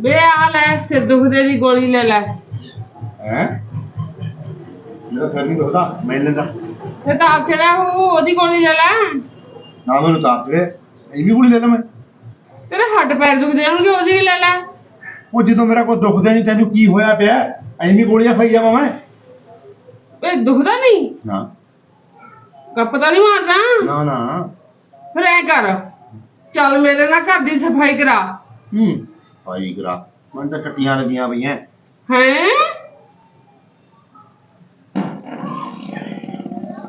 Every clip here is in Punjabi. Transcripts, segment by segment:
ਵੇ ਆ ਲੈ ਸਿਰ ਦੁਖਦੇ ਦੀ ਗੋਲੀ ਲੈ ਲੈ। ਹੈ? ਮੇਰਾ ਸਿਰ ਨਹੀਂ ਦੁਖਦਾ ਮੈਂ ਲੈਂਦਾ ਤੇ ਤਾਂ ਕਿਹੜਾ ਉਹ ਉਹਦੀ ਗੋਲੀ ਲੈ ਲੈ। ਨਾ ਮੈਨੂੰ ਤਾਂ ਤੇ ਇਹ ਵੀ ਗੋਲੀ ਲੈ ਲਾਂ ਮੈਂ। ਤੇਰੇ ਹੱਡ ਪੈਰ ਦੁਖਦੇ ਹੋਣਗੇ ਉਹਦੀ ਲੈ ਲੈ। ਉਹ ਜਦੋਂ ਮੇਰਾ ਕੋਈ ਦੁਖਦਾ ਨਹੀਂ ਤੈਨੂੰ ਕੀ ਹੋਇਆ ਪਿਆ? ਐਵੇਂ ਗੋਲੀਆਂ ਖਾਈ ਜਾਵਾਂ ਮੈਂ। ਵੇ ਦੁਖਦਾ ਨਹੀਂ? ਨਾ। ਤਾਂ ਨਹੀਂ ਮਾਰਦਾ? ਨਾ ਨਾ। ਫਿਰ ਐ ਕਰ ਚੱਲ ਮੇਰੇ ਨਾਲ ਘਰ ਦੀ ਸਫ਼ਾਈ ਕਰਾ। ਹੂੰ। ਭਾਈ ਕਰਾ ਮਨ ਤਾਂ ਟੱਟੀਆਂ ਲੱਗੀਆਂ ਪਈਆਂ। ਹੈਂ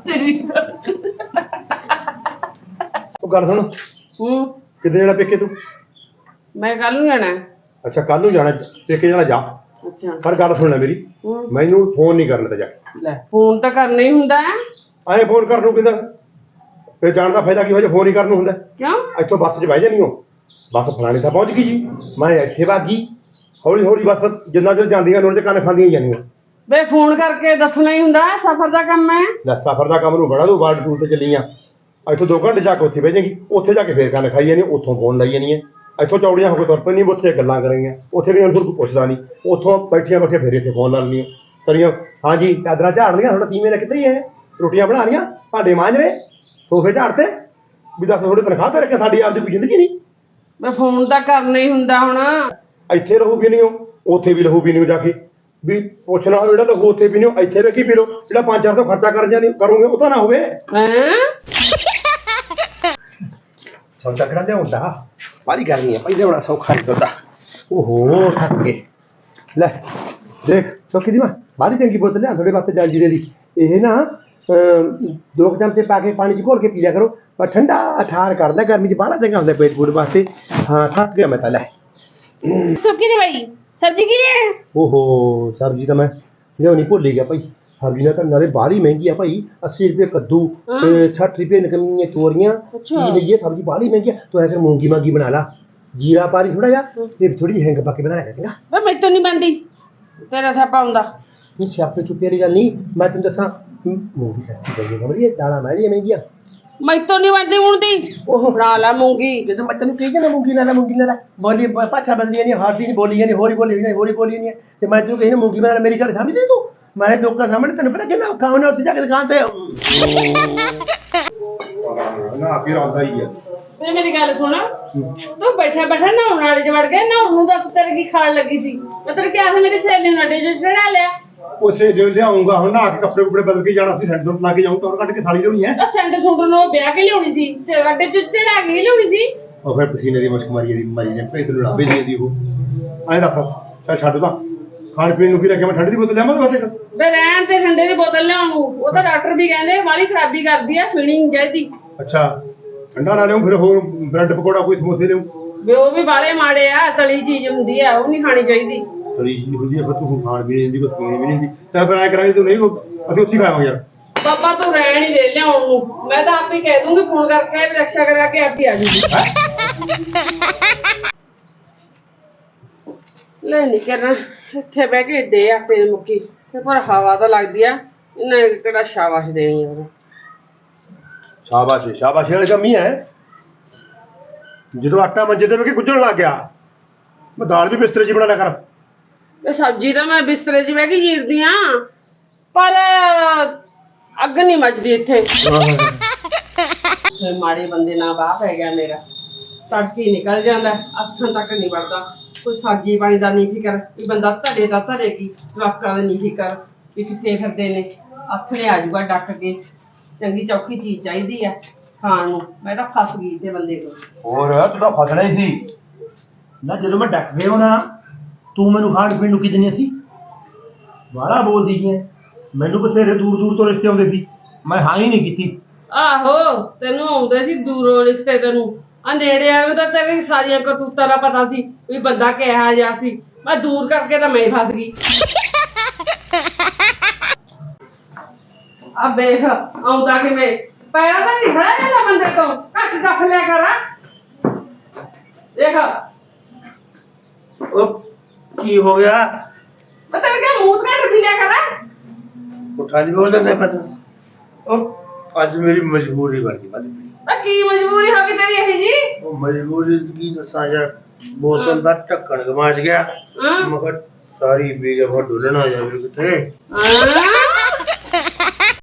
ਤੇਰੀ ਉਹ ਗੱਲ ਸੁਣ। ਹੂੰ। ਕਿੱਥੇ ਜਾਣਾ ਪੇਕੇ ਤੂੰ? ਮੈਂ ਕੱਲ ਨੂੰ ਜਾਣਾ। ਅੱਛਾ ਕੱਲ ਨੂੰ ਜਾਣਾ ਪੇਕੇ ਜਾਣਾ ਜਾ। ਅੱਛਾ। ਪਰ ਗੱਲ ਸੁਣ ਲੈ ਮੇਰੀ ਮੈਨੂੰ ਫੋਨ ਨਹੀਂ ਕਰਨਾ ਤੇ ਜਾ। ਲੈ ਫੋਨ ਤਾਂ ਕਰਨਾ ਹੀ ਹੁੰਦਾ ਹੈ। ਐਂ ਫੋਨ ਕਰਨ ਨੂੰ ਕਹਿੰਦਾ ਫਿਰ ਜਾਣ ਦਾ ਫਾਇਦਾ ਕੀ ਹੋ ਜਾ ਫੋਨ ਹੀ ਕਰਨ ਨੂੰ ਹੁੰਦਾ? ਕਿਉਂ? ਇੱਥੋਂ ਬੱਸ 'ਚ ਬਹਿ ਜਾਣੀ ਹੋ ਬੱਸ ਫਲਾਣੇ ਤਾਂ ਪਹੁੰਚ ਗਈ ਜੀ। ਮੈਂ ਇੱਥੇ ਭਾਗੀ ਹੌਲੀ ਹੌਲੀ ਬੱਸ ਜਿੰਨਾ ਚਿਰ ਜਾਂਦੀਆਂ ਉਹਨਾਂ ਦੇ ਕੰਨ ਖਾਂਦੀਆਂ ਹੀ ਜਾਂਦੀਆਂ। ਵੇ ਫੋਨ ਕਰਕੇ ਦੱਸਣਾ ਹੀ ਹੁੰਦਾ ਸਫਰ ਦਾ ਕੰਮ ਹੈ। ਲੈ ਸਫ਼ਰ ਦਾ ਕੰਮ ਨੂੰ ਬੜਾ ਤੂੰ ਬਾੜ ਟੂਰ ਤੇ ਚੱਲੀ ਆ। ਇੱਥੋਂ ਦੋ ਘੰਟੇ ਜਾ ਕੇ ਉੱਥੇ ਬਹਿ ਜਾਏਗੀ। ਉੱਥੇ ਜਾ ਕੇ ਫੇਰ ਕੰਨ ਖਾਈ ਜਾਣੀ ਉੱਥੋਂ ਫੋਨ ਲਾਈ ਜਾਣੀ ਹੈ ਇੱਥੋਂ ਚੌੜੀਆਂ ਹੋ ਕੇ ਤੁਰ ਪੈਣੀ ਉੱਥੇ ਗੱਲਾਂ ਕਰਾਂਗੀਆਂ ਉੱਥੇ ਵੀ ਅੰਦਰ ਕੋਈ ਪੁੱਛਦਾ ਨਹੀਂ। ਉੱਥੋਂ ਬੈਠੀਆਂ ਬੈਠੇ ਫੇਰ ਇੱਥੇ ਫੋਨ ਲਾ ਲੈਣੀਆਂ। ਕਰੀਆਂ ਹਾਂਜੀ ਚਾਦਰਾਂ ਝਾੜ ਲਈਆਂ ਤੁਹਾਡਾ ਤੀਵੇਂ ਨੇ ਕਿੱਥੇ ਹੀ ਹੈ? ਰੋਟੀਆਂ ਬਣਾ ਲਈਆਂ ਭਾਂਡੇ ਮਾਂਜ ਰਹੇ ਸੋਫੇ ਝਾੜਤੇ ਵੀ ਦੱਸ ਥੋੜੀ ਤਨਖਾਹ ਤੇ ਰੱਖਿਆ ਸਾਡੀ ਆਪਦੀ ਕੋਈ ਜ਼ਿੰਦਗੀ ਨਹੀਂ। ਵੇ ਫੋਨ ਤਾਂ ਕਰਨਾ ਹੀ ਹੁੰਦਾ ਹੁਣ। ਇੱਥੇ ਰਹੂ ਵੀ ਨਹੀਂ ਉਹ ਉੱਥੇ ਵੀ ਰਹੂ ਵੀ ਨਹੀਂ ਜਾ ਕੇ। ਵੀ ਪੁੱਛਣਾ ਹੋਵੇ ਜਿਹੜਾ ਤਾਂ ਉੱਥੇ ਵੀ ਨਹੀਂ ਇੱਥੇ ਵੇਖੀ ਪੀ ਲਓ। ਜਿਹੜਾ 5-4 ਤੋਂ ਖਰਚਾ ਕਰ ਜਾਂਦੇ ਕਰੋਗੇ ਉਹ ਤਾਂ ਨਾ ਹੋਵੇ। ਹੈਂ? ਸੌਦਾ ਕਰਾ ਲਿਆਉਂਦਾ ਬਾਰੀ ਕਰਨੀ ਹੈ ਪਹਿਲੇ ਬੜਾ ਸੌਖਾ ਨਹੀਂ ਹੁੰਦਾ ਓਹੋ ਥੱਕ ਗਏ। ਲੈ ਦੇਖ ਚੌਕੀ ਦੀ ਮਾਂ ਬਾਰੀ ਚੰਗੀ ਬੋਤਲ ਲਿਆ ਥੋੜੇ ਵਾਸਤੇ ਜਲਜੀਰੇ ਦੀ। ਇਹ ਨਾ ਦੋ ਚਮਚੇ ਪਾ ਕੇ ਪਾਣੀ ਚ ਘੋਲ ਕੇ ਪੀ ਲਿਆ ਕਰੋ। ਪਰ ਠੰਡਾ ਠਾਰ ਕਰਦਾ ਗਰਮੀ ਚ ਬਾਹਲਾ ਚੰਗਾ ਹੁੰਦਾ ਪੇਟ ਪੂਟ ਵਾਸਤੇ। ਹਾਂ ਥੱਕ ਗਿਆ ਮੈਂ ਤਾਂ ਲੈ। ਸੁੱਕੀ ਦੀ ਭਾਈ ਸਬਜ਼ੀ ਕੀ ਹੈ? ਓਹੋ ਸਬਜ਼ੀ ਤਾਂ ਮੈਂ ਲਿਆਉਣੀ ਭੁੱਲ ਹੀ ਗਿਆ ਭਾਈ। ਸਬਜ਼ੀ ਨਾ ਤਾਂ ਨਾਲੇ ਬਾਹਲੀ ਮਹਿੰਗੀ ਆ ਭਾਈ 80 ਰੁਪਏ ਕੱਦੂ। ਤੇ 60 ਰੁਪਏ ਨਿਕਲਣੀਆਂ ਤੋਰੀਆਂ। ਕੀ ਲਈਏ ਸਬਜ਼ੀ ਬਾਹਲੀ ਮਹਿੰਗੀ ਆ। ਤੂੰ ਐਸਰ ਮੂੰਗੀ ਮਾਗੀ ਬਣਾ ਲਾ। ਜੀਰਾ ਪਾਰੀ ਥੋੜਾ ਜਿਹਾ ਤੇ ਥੋੜੀ ਜਿਹੀ ਹਿੰਗ ਪਾ ਕੇ ਬਣਾਇਆ ਕਰੇਗਾ। ਵੇ ਮੈਥੋਂ ਨਹੀਂ ਬੰਦੀ ਤੇਰਾ ਥਾਪਾ ਹੁੰਦਾ। ਇਹ ਸਿਆਪੇ ਚੁੱਪੇ ਵਾਲੀ ਗੱਲ ਨਹੀਂ। ਮੈਂ ਤੈਨੂੰ ਦੱਸਾਂ ਹਮ, ਮੂੰਗੀ ਸਸਤੀ ਪਈ ਹੈ ਖਬਰ ਇਹ ਦਾਲਾਂ ਮਹਿੰਗੀਆਂ ਮਹਿੰਗੀਆਂ ਮੈਥੋਂ ਨਹੀਂ ਬੰਦੀ ਮੁੰਦੀ ਓਹੋ। ਬਣਾ ਲਾ ਮੂੰਗੀ। ਜਦੋਂ ਮੈਂ ਤੈਨੂੰ ਕਹੀ ਜਾਣਾ ਮੂੰਗੀ ਲੈ ਲੈ ਮੂੰਗੀ ਲੈ ਲੈ ਬੋਲੀ ਪਾਛਾ ਬੰਦੀਆਂ ਨਹੀਂ ਹਾਰਦੀ ਨਹੀਂ ਬੋਲੀ ਨਹੀਂ ਹੋਰੀ ਬੋਲੀ ਨਹੀਂ ਹੋਰੀ ਬੋਲੀ ਨਹੀਂ ਤੇ ਮੈਂ ਤੈਨੂੰ ਕਹੀ ਨਾ ਮੂੰਗੀ ਬਣਾ ਲੈ ਮੇਰੀ ਗੱਲ ਸਮਝਦੀ ਤੂੰ? ਮੈਂ ਲੋਕਾਂ ਸਾਹਮਣੇ ਤੈਨੂੰ ਪਤਾ ਕਿੰਨਾ ਔਖਾ ਹੋਣਾ ਉੱਥੇ ਜਾ ਕੇ ਦੁਕਾਨ ਤੇ। ਨਾ ਫਿਰ ਆਉਂਦਾ ਹੀ ਆ। ਵੇ ਮੇਰੀ ਗੱਲ ਸੁਣ। ਤੂੰ ਬੈਠਾ ਬੈਠਾ ਨਹਾਉਣ ਵਾਲੇ ਚ ਵੜ ਗਿਆ ਨਹਾਉਣ ਨੂੰ ਦੱਸ ਤੇਰੇ ਕੀ ਖਾਣ ਲੱਗੀ ਸੀ? ਮੈਂ ਤੇਰੇ ਕਿਹਾ ਸੀ ਮੇਰੀ ਸਹੇਲੀ ਨੂੰ ਅੱਡੇ ਚ ਚੜਾ ਲਿਆ। ਉਸੇ ਜੋ ਲਿਆਉਂਗਾ ਹੁਣ ਨਾ ਕੇ ਕੱਪੜੇ ਕੁਪੜੇ ਬਦਲ ਕੇ ਜਾਣਾ ਸੀ ਸੈਂਟਰ ਲਾ ਕੇ ਜਾਊਂ ਤੌਰ ਕੱਢ ਕੇ ਥਾਲੀ ਲਿਆਉਣੀ ਹੈ। ਉਹ ਸੈਂਟਰ ਸੂਟ ਨੂੰ ਵਿਆਹ ਕੇ ਲਿਆਉਣੀ ਸੀ ਤੇ ਅੱਡੇ ਚ ਚੜਾ ਕੇ ਲਿਆਉਣੀ ਸੀ। ਉਹ ਫਿਰ ਪਸੀਨੇ ਦੀ ਮੁਸ਼ਕ ਮਾਰੀ ਦੀ ਮਾਰੀ ਨੇ ਭੇਤ ਨੂੰ ਲਾਭੇ ਦੀ ਉਹ। ਐਂ ਦੱਸ ਚੱਲ ਛੱਡ ਤਾਂ। ਖਾਣ ਪੀਣ ਨੂੰ ਕੀ ਰੱਖਿਆ ਮੈਂ ਠੰਡੀ ਦੀ ਬੋਤਲ ਲਿਆਵਾਂ ਵਾਸਤੇ ਵੇ ਰਹਿਣ ਤੇ ਠੰਡੇ ਦੀ ਬੋਤਲ ਲਿਆਉਣ ਨੂੰ ਉਹ ਤਾਂ ਡਾਕਟਰ ਵੀ ਕਹਿੰਦੇ ਵਾਲੀ ਖਰਾਬੀ ਕਰਦੀ ਆ ਪੀਣੀ ਨਹੀਂ ਚਾਹੀਦੀ। ਅੱਛਾ ਠੰਡਾ ਨਾ ਲਿਆਉਂ ਫਿਰ ਹੋਰ ਬ੍ਰੈਡ ਪਕੌੜਾ ਕੋਈ ਸਮੋਸੇ ਲਿਆਉਂ। ਵੇ ਉਹ ਵੀ ਵਾਲੇ ਮਾੜੇ ਆ ਤਲੀ ਚੀਜ਼ ਹੁੰਦੀ ਆ ਉਹ ਨਹੀਂ ਖਾਣੀ ਚਾਹੀਦੀ। ਤਰੀ ਜੀ ਹੁੰਦੀ ਹੈ ਫਿਰ ਤੂੰ ਖਾਣ ਵੀ ਨਹੀਂ ਦਿੰਦੀ ਕੋਈ ਪੀਣੀ ਵੀ ਨਹੀਂ ਦੀ ਤਾਂ ਫਿਰ ਐਂ ਕਰਾਂਗੇ ਤੂੰ ਨਹੀਂ ਉਹ- ਅਸੀਂ ਉੱਥੇ ਹੀ ਖਾਵਾਂਗੇ ਯਾਰ। ਪਾਪਾ ਤੂੰ ਰਹਿਣ ਹੀ ਦੇ ਲਿਆਉਣ ਨੂੰ। ਮੈਂ ਤਾਂ ਆਪੇ ਕਹਿ ਦੂੰਗੀ ਫੋਨ ਕਰਕੇ ਰਕਸ਼ਾ ਕਰਾ ਕੇ ਆਪੇ ਆ ਜੂਗੀ ਲੈ ਨਹੀਂ ਕਰਨਾ ਇੱਥੇ ਬਹਿ ਕੇ ਦੇ ਆਪੇ ਮੁੱਕੀ। ਤੇ ਪਰ ਹਵਾ ਤਾਂ ਲੱਗਦੀ ਆ ਇਹਨਾਂ ਕਿਹੜਾ ਸ਼ਾਬਾਸ਼ ਦੇਣੀ ਉਹਨੂੰ। ਸ਼ਾਬਾਸ਼ ਏ, ਸ਼ਾਬਾਸ਼ ਵਾਲੇ ਕੰਮ ਹੀ ਹੈ? ਜਦੋਂ ਆਟਾ ਮੰਜੇ ਤੇ ਵੇਖੇ ਗੁੱਜਣ ਲੱਗ ਗਿਆ ਮੈਂ ਦਾਲ ਵੀ ਬਿਸਤਰੇ 'ਚ ਹੀ ਬਣਾ ਲਿਆ ਕਰ। ਸਬਜ਼ੀ ਤਾਂ ਮੈਂ ਬਿਸਤਰੇ 'ਚ ਬਹਿ ਕੇ ਚੀਰਦੀ ਆ ਪਰ ਅੱਗ ਨਹੀਂ ਮੱਚਦੀ ਇੱਥੇ। ਫਿਰ ਮਾੜੇ ਬੰਦੇ ਨਾਲ ਬਾਹ ਪੈ ਗਿਆ ਮੇਰਾ। ਤੜਕੀ ਨਿਕਲ ਜਾਂਦਾ ਅੱਖਾਂ ਤੱਕ ਨਹੀਂ ਵੜਦਾ। ਕੋਈ ਸਬਜ਼ੀ ਪਾਣੀ ਦਾ ਨਹੀਂ ਫਿਕਰ ਵੀ ਬੰਦਾ ਧੜੇ ਦਾ ਧਰੇਗੀ ਜਵਾਕਾਂ ਦਾ ਨਹੀਂ ਫਿਕਰ ਵੀ ਕਿੱਥੇ ਫਿਰਦੇ ਨੇ। ਆਥਣੇ ਆ ਜਾਊਗਾ ਡੱਕ ਕੇ। ਚੰਗੀ ਚੌਖੀ ਚੀਜ਼ ਚਾਹੀਦੀ ਆ ਖਾਣ ਨੂੰ। ਮੈਂ ਤਾਂ ਫਸ ਗਈ ਤੇ ਬੰਦੇ ਕੋਲ। ਹੋਰ ਤੂੰ ਤਾਂ ਫਸਣਾ ਹੀ ਸੀ। ਨਾ ਜਦੋਂ ਮੈਂ ਡੱਕ ਗਿਆ ਨਾ ਤੂੰ ਮੈਨੂੰ ਖਾਣ ਪੀਣ ਨੂੰ ਕੀ ਦਿੰਦੀ ਸੀ? ਬਾਹਲਾ ਬੋਲਦੀ ਜੀ ਮੈਨੂੰ ਬਥੇਰੇ ਦੂਰ ਦੂਰ ਤੋਂ ਰਿਸ਼ਤੇ ਆਉਂਦੇ ਸੀ। ਮੈਂ ਹਾਂ ਹੀ ਨਹੀਂ ਕੀਤੀ। ਆਹੋ ਤੈਨੂੰ ਆਉਂਦੇ ਸੀ ਦੂਰੋਂ ਰਿਸ਼ਤੇ ਤੈਨੂੰ। ਆ ਨੇੜੇ ਆ ਤਾਂ ਤੇਰੀ ਸਾਰੀਆਂ ਕਰਤੂਤਾਂ ਦਾ ਪਤਾ ਸੀ ਵੀ ਬੰਦਾ ਕਿਹਾ ਜਿਹਾ ਸੀ। ਮੈਂ ਦੂਰ ਕਰਕੇ ਤਾਂ ਮੈਂ ਹੀ ਫਸ ਗਈ। ਆ ਵੇਖ ਆਉਂਦਾ ਕਿਵੇਂ? ਪੈਰਾਂ ਤਾਂ ਨਹੀਂ ਖੜਾ ਜਾਂਦਾ ਬੰਦੇ ਤੋਂ। ਘੱਟ ਦੱਫ ਲਿਆ ਕਰ। ਦੇਖ ਉਹ ਕੀ ਹੋ ਗਿਆ? ਮੈਂ ਤੈਨੂੰ ਕਿਹਾ ਮੂੰਹ ਘੱਟ ਵੀ ਲਿਆ ਕਰ। ਉਠਾ ਨਹੀਂ ਬੋਲਦਾ ਮੈਂ ਪਤਾ ਉਹ ਅੱਜ ਮੇਰੀ ਮਜਬੂਰੀ ਬਣ ਗਈ ਮਤ ਆ ਕੀ ਮਜਬੂਰੀ ਹੋ ਗਈ ਤੇਰੀ ਇਹ ਜੀ? ਉਹ ਮਜਬੂਰੀ ਕੀ ਦੱਸਾਂ ਯਾਰ ਬੋਤਲ ਦਾ ਢੱਕਣ ਗਵਾਚ ਗਿਆ। ਹਾਂ। ਮੈਂ ਕਿਹਾ ਸਾਰੀ ਪੀ ਕੇ ਫਿਰ ਡੁੱਲਣਾ ਜਾਵੇ ਕਿਤੇ ਹਾਂ।